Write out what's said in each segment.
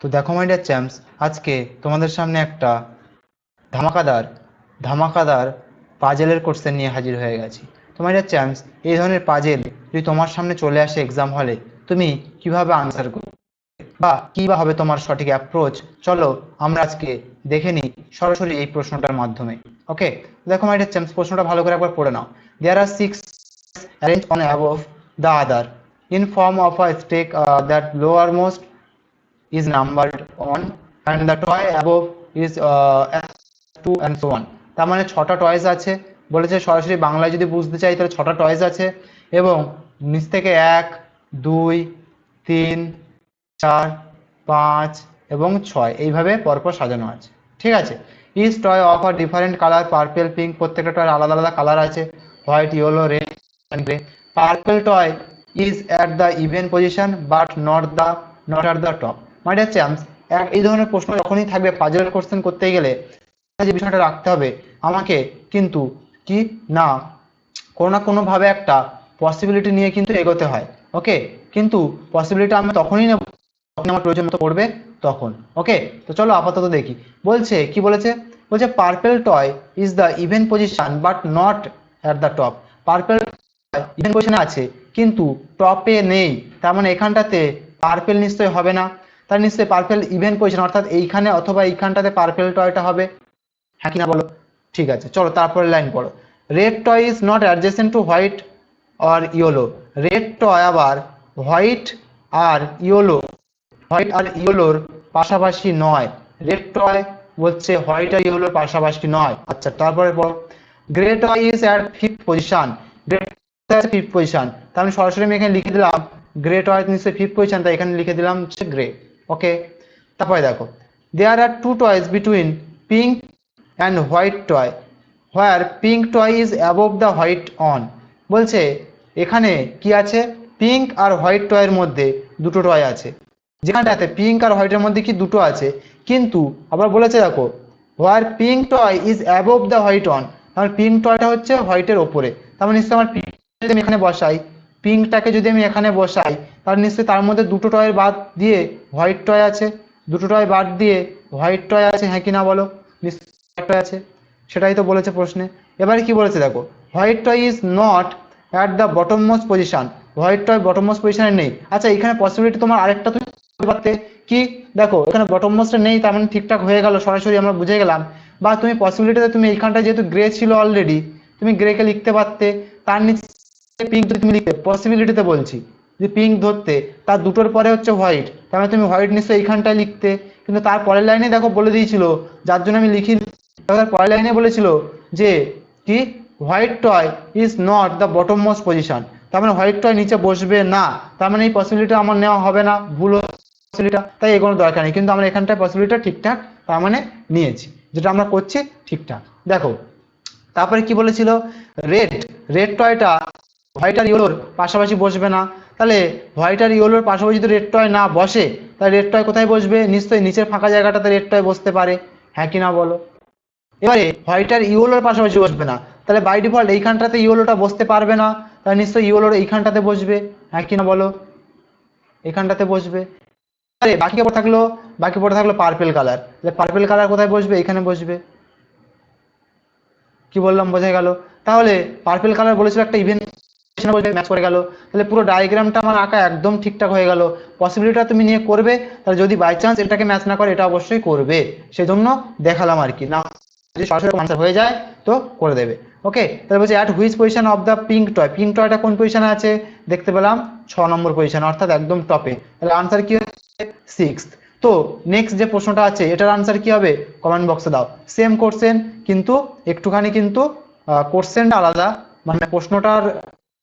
তো দেখো মাই dear champs আজকে তোমাদের সামনে একটা ধামাকাদার ধামাকাদার পাজেলের কোশ্চেন নিয়ে হাজির হয়ে গেছি। তো মাই ডিয়ার চ্যাম্পস এই ধরনের পাজেল যদি তোমার সামনে চলে আসে এক্সাম হলে তুমি কীভাবে আনসার করবে? বা কী বা হবে তোমার সঠিক অ্যাপ্রোচ চলো আমরা আজকে দেখে নিই সরাসরি এই প্রশ্নটার মাধ্যমে। ওকে দেখো মাই ডিয়ার চ্যাম্পস প্রশ্নটা ভালো করে একবার পড়ে নাও। There are six arrange on above the other in form of a stick uh, that lowermost is numbered on and the toy above is uh, two and so on. তার মানে ছটা toys আছে। বলেছে সরাসরি বাংলায় যদি বুঝতে চাই তাহলে ছটা টয়েস আছে। এবং নিচ থেকে এক দুই তিন চার পাঁচ এবং ছয় এইভাবে পরপর সাজানো আছে। ঠিক আছে? Each toy of are different colour purple pink প্রত্যেকটা টয়ের আলাদা আলাদা কালার আছে। White yellow red and grey purple toy is at the even position but not the not at the top dear champs এক এই ধরনের প্রশ্ন যখনই থাকবে পাজল কোশ্চেন করতে গেলে, যে বিষয়টা রাখতে হবে, আমাকে কিন্তু কি? না। কোনো না কোনোভাবে একটা পসিবিলিটি নিয়ে কিন্তু এগোতে হয়। ওকে কিন্তু পসিবিলিটি আমি তখনই নেব যখন আমার প্রয়োজন মতো পড়বে তখন। ওকে তো চলো আপাতত দেখি। বলছে, কি বলেছে? বলছে purple toy is the even position but not at the top purple even পজিশনে আছে, কিন্তু টপে নেই। তার মানে এখানটাতে পার্পেল নিশ্চয়ই হবে না। তার নিশ্চয়ই পার্পেল ইভেন পজিশন অর্থাৎ এইখানে অথবা এইখানটাতে পার্পেল টয়টা হবে। হ্যাঁ কিনা বলো? ঠিক আছে, চলো তারপরে লাইন পড়ো। Red toy is not adjacent to white R yellow red toy আবার হোয়াইট আর ইয়েলো হোয়াইট আর ইয়েলোর পাশাপাশি নয়। রেড টয় বলছে হোয়াইট আর ইয়েলোর পাশাপাশি নয়। আচ্ছা তারপরে পড়ো। Grey toy is at fifth position grey fifth position মানে সরাসরি আমি এখানে লিখে দিলাম। গ্রে টয় নিশ্চয়ই ফিফথ পজিশন তাই এখানে লিখে দিলাম হচ্ছে গ্রে ওকে তারপরে দেখো there are two toys between pink and white toy where pink toy is above the white on বলছে, এখানে কি আছে? পিঙ্ক আর হোয়াইট টয়ের মধ্যে দুটো টয় আছে। যেখানটাতে পিঙ্ক আর হোয়াইটের মধ্যে কি দুটো আছে? কিন্তু আবার বলেছে দেখো where pink toy is above the white on আমার পিঙ্ক টয়টা হচ্ছে হোয়াইটের ওপরে। তার মানে নিশ্চয়ই আমার আমি এখানে বসাই। পিঙ্কটাকে যদি আমি এখানে বসাই, তাহলে নিশ্চয়ই তার মধ্যে দুটো টয় বাদ দিয়ে হোয়াইট টয় আছে। দুটো টয় বাদ দিয়ে হোয়াইট টয় আছে হ্যাঁ কি না বলো? নিশ্চয়ই টয় আছে। সেটাই তো বলেছে প্রশ্নে। এবারে কি বলেছে দেখো, white toy is not at the bottom most position. White toy bottom most পজিশনে নেই। আচ্ছা এখানে পসিবিলিটি তোমার আরেকটা তুমি পারতে কি, দেখো, এখানে বটম মোস্টে নেই, তার মানে ঠিকঠাক হয়ে গেল, সরাসরি আমরা বুঝে গেলাম। বা তুমি পসিবিলিটিতে তুমি এইখানটা যেহেতু গ্রে ছিল অলরেডি তুমি গ্রেকে লিখতে পারতে, তার নিচে পিঙ্ক যদি তুমি লিখতে পসিবিলিটিতে বলছি। যে পিঙ্ক ধরতে, তার দুটোর পরে হচ্ছে হোয়াইট তার তুমি হোয়াইট নিশ্চয়ই এইখানটায় লিখতে। কিন্তু তার পরের লাইনে দেখো বলে দিয়েছিল, যার জন্য আমি লিখি তার পরের লাইনে বলেছিল যে, কি? White toy is not the bottom most position তার মানে হোয়াইট টয় নিচে বসবে না। তার মানে এই পসিবিলিটি আমার নেওয়া হবে না। ভুল পসিবিলিটা তাই এগোনোর দরকার নেই। কিন্তু আমরা এখানটায় পসিবিলিটা ঠিকঠাক তার মানে নিয়েছি। যেটা আমরা করছি ঠিকঠাক। দেখো, তারপরে কি বলেছিল? রেড রেড টয়টা হোয়াইট আর ইয়েলোর পাশাপাশি বসবে না। তাহলে হোয়াইট আর ইয়েলোর পাশাপাশি যদি রেড টয় না বসে, তাহলে রেড টয় কোথায় বসবে? নিশ্চয়ই নিচের ফাঁকা জায়গাটাতে রেড টয় বসতে পারে। হ্যাঁ কি না বলো? এবারে হোয়াইট আর পাশাপাশি বসবে না। তাহলে বাই ডিফল্ট এইখানটাতে ইয়েলোটা বসতে পারবে না। তাহলে নিশ্চয়ই ইয়েলোর এইখানটাতে বসবে। হ্যাঁ কি না বলো? এখানটাতে বসবে। আরে বাকি পড়ে থাকল, বাকি পড়ে থাকল পার্পেল কালার তাহলে পার্পেল কালার কোথায় বসবে? এখানে বসবে। কি বললাম, বোঝা গেল। তাহলে পার্পেল কালার বলেছিল একটা ইভেন্ট ম্যাচ করে গেল। তাহলে পুরো ডায়াগ্রামটা আমার আঁকা একদম ঠিকঠাক হয়ে গেল। পসিবিলিটিটা তুমি নিয়ে করবে। তাহলে যদি বাই চান্স এটাকে ম্যাচ না করে, এটা অবশ্যই করবে। সেজন্য দেখালাম আর কি। না যদি সরাসরি আনসার হয়ে যায়, তো করে দেবে। ওকে তাহলে বলছে at which position of the pink toy pink Toyota কোন পজিশনে আছে? দেখতে পেলাম, ছ নম্বর পজিশন অর্থাৎ একদম টপে তাহলে আনসার কি হচ্ছে? সিক্স তো নেক্সট যে প্রশ্নটা আছে, এটার আনসার কি হবে? কমেন্ট বক্সে দাও। সেম কোশ্চেন কিন্তু একটুখানি কিন্তু কোশ্চেনটা আলাদা। মানে প্রশ্নটার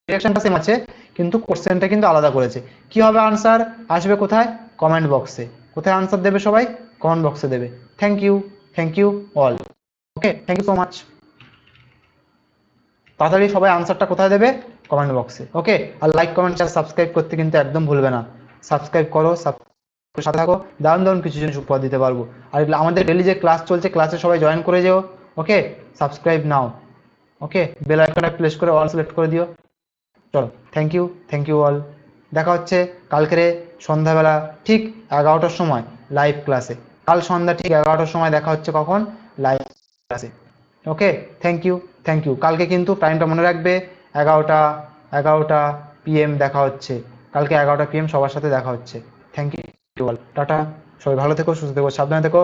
ডিরেকশনটা সেম আছে, কিন্তু কোশ্চেনটা কিন্তু আলাদা করেছে। কি হবে আনসার আসবে কোথায়? কমেন্ট বক্সে কোথায় আনসার দেবে সবাই? কমেন্ট বক্সে দেবে। Thank you thank you all okay thank you so much তাড়াতাড়ি সবাই আনসারটা কোথায় দেবে? কমেন্ট বক্সে ওকে আর লাইক কমেন্ট শেয়ার সাবস্ক্রাইব করতে কিন্তু একদম ভুলবে না। সাবস্ক্রাইব করো সাথে থাকো। দারুণ দারুণ কিছু জিনিস উপহার দিতে পারব। আর আমাদের ডেলি যে ক্লাস চলছে ক্লাসে সবাই জয়েন করে যেও। Okay subscribe now okay bell আইকনটা প্লেস করে অল সিলেক্ট করে দিও। চলো thank you thank you all দেখা হচ্ছে কালকেরে সন্ধ্যাবেলা ঠিক এগারোটার সময় লাইভ ক্লাসে কাল সন্ধ্যা ঠিক এগারোটার সময় দেখা হচ্ছে কখন? লাইভ ক্লাসে okay thank you thank you কালকে কিন্তু টাইমটা মনে রাখবে, এগারোটা এগারোটা পিএম দেখা হচ্ছে। কালকে এগারোটা পিএম সবার সাথে দেখা হচ্ছে। Thank you all tata. সবাই ভালো থেকো, সুস্থ থেকো, সাবধানে থেকো।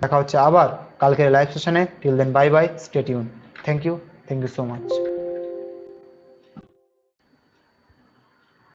দেখা হচ্ছে আবার কালকের লাইভ সেশনে till then bye bye stay tune thank you thank you so much